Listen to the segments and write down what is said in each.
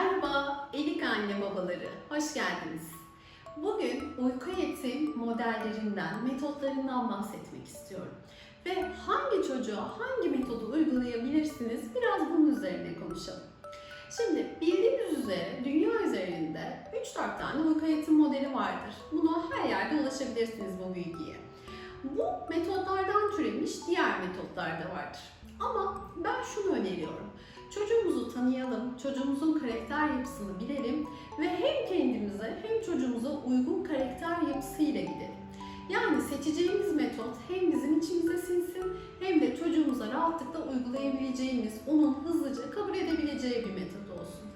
Merhaba Elik Anne Babaları, hoş geldiniz. Bugün uyku eğitim modellerinden, metotlarından bahsetmek istiyorum. Ve hangi çocuğa hangi metodu uygulayabilirsiniz biraz bunun üzerine konuşalım. Şimdi bildiğiniz üzere dünya üzerinde 3-4 tane uyku eğitim modeli vardır. Buna her yerde ulaşabilirsiniz bu bilgiye. Bu metotlardan türemiş diğer metotlar da vardır. Ama ben şunu öneriyorum. Çocuğumuzu tanıyalım, çocuğumuzun karakter yapısını bilelim ve hem kendimize hem çocuğumuza uygun karakter yapısıyla gidelim. Yani seçeceğimiz metot hem bizim içimize sinsin hem de çocuğumuza rahatlıkla uygulayabileceğimiz, onun hızlıca kabul edebileceği bir metot olsun.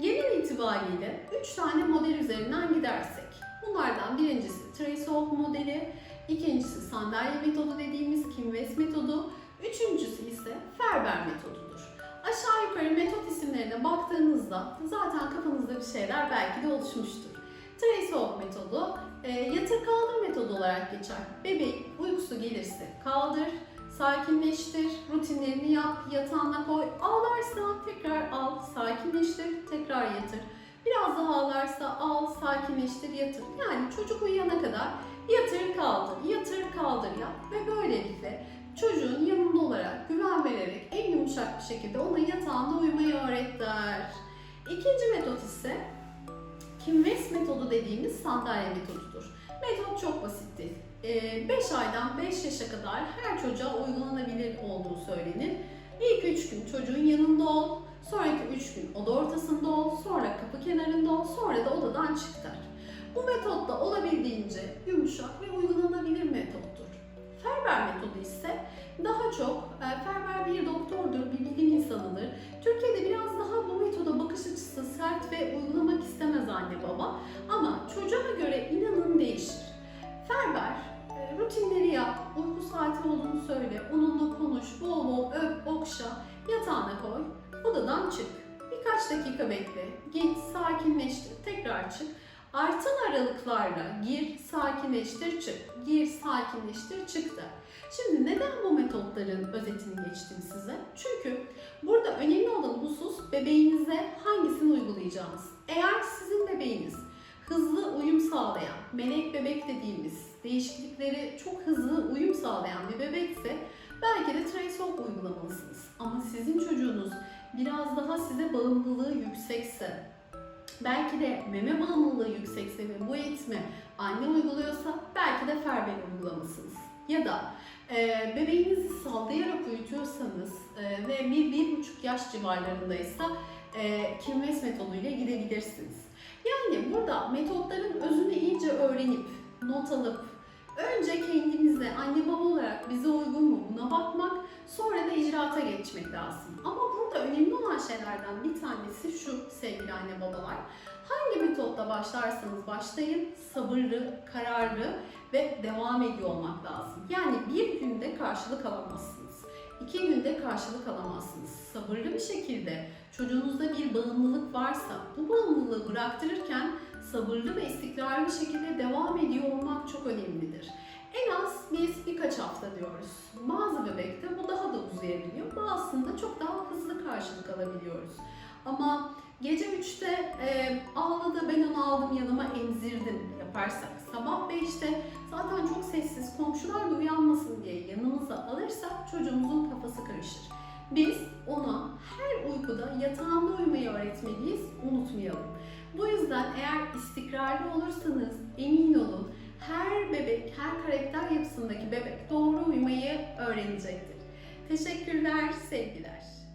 Genel itibariyle 3 tane model üzerinden gidersek, bunlardan birincisi Trace Oak modeli, ikincisi sandalye metodu dediğimiz Kim West metodu, üçüncüsü ise Ferber metodudur. Aşağı yukarı metot isimlerine baktığınızda zaten kafanızda bir şeyler belki de oluşmuştur. Trace Oak metodu e, yatır kaldır metodu olarak geçer. Bebeğin uykusu gelirse kaldır, sakinleştir, rutinlerini yap, yatağına koy, ağlarsa tekrar al, sakinleştir, tekrar yatır. Biraz daha ağlarsa al, sakinleştir, yatır. Yani çocuk uyuyana kadar yatır kaldır, yatır kaldır yap ve böylelikle çocuğun yanında olarak, güven vererek yumuşak bir şekilde ona yatağında uyumayı öğret der. İkinci metot ise Kim West metodu dediğimiz sandalye metodudur. Metot çok basittir. 5 aydan 5 yaşa kadar her çocuğa uygulanabilir olduğu söylenir. İlk 3 gün çocuğun yanında ol, sonraki 3 gün oda ortasında ol, sonra kapı kenarında ol, sonra da odadan çık der. Bu metot da olabildiğince yumuşak ve uygulanabilir metottur. Ferber metodu ise insanıdır. Türkiye'de biraz daha bu metoda bakış açısı sert ve uygulamak istemez anne baba. Ama çocuğa göre inanın değişir. Ferber, e, rutinleri yap, uyku saati olduğunu söyle, onunla konuş, bol bol öp, okşa, yatağına koy, odadan çık. Birkaç dakika bekle, git, sakinleştir, tekrar çık. Artan aralıklarla gir, sakinleştir, çık. Gir, sakinleştir, çık da. Şimdi neden bu metotların özetini geçtim size? Çünkü burada önemli olan husus bebeğinize hangisini uygulayacağınız. Eğer sizin bebeğiniz hızlı uyum sağlayan, melek bebek dediğimiz değişiklikleri çok hızlı uyum sağlayan bir bebekse belki de Trace uygulamalısınız. Ama sizin çocuğunuz biraz daha size bağımlılığı yüksekse, belki de meme bağımlılığı yüksekse ve bu eğitimi anne uyguluyorsa belki de Ferber uygulamalısınız. Ya da e, bebeğinizi sallayarak uyutuyorsanız e, ve bir, bir buçuk yaş civarlarındaysa e, Kim West metoduyla gidebilirsiniz. Yani burada metotların özünü iyice öğrenip, not alıp, önce kendimize, anne baba olarak bize uygun mu buna bakmak, sonra da icraata geçmek lazım. Ama burada önemli olan şeylerden bir tanesi şu sevgili anne babalar. Hangi metotla başlarsanız başlayın, sabırlı, kararlı ve devam ediyor olmak lazım. Yani bir günde karşılık alamazsınız. iki günde karşılık alamazsınız. Sabırlı bir şekilde çocuğunuzda bir bağımlılık varsa bu bağımlılığı bıraktırırken sabırlı ve istikrarlı şekilde devam ediyor olmak çok önemlidir. En az biz birkaç hafta diyoruz. Bazı bebekte bu daha da uzayabiliyor. Bazısında çok daha hızlı karşılık alabiliyoruz. Ama gece 3'te e, ağladı ben onu aldım yanıma emzirdim yaparsak sabah 5'te zaten çok sessiz komşular da uyanmasın diye yanımıza alırsak çocuğumuzun kafası karışır. Biz ona her uykuda yatağında uyumayı öğretmeliyiz, unutmayalım. Bu yüzden eğer istikrarlı olursanız emin olun her bebek, her karakter yapısındaki bebek doğru uyumayı öğrenecektir. Teşekkürler, sevgiler.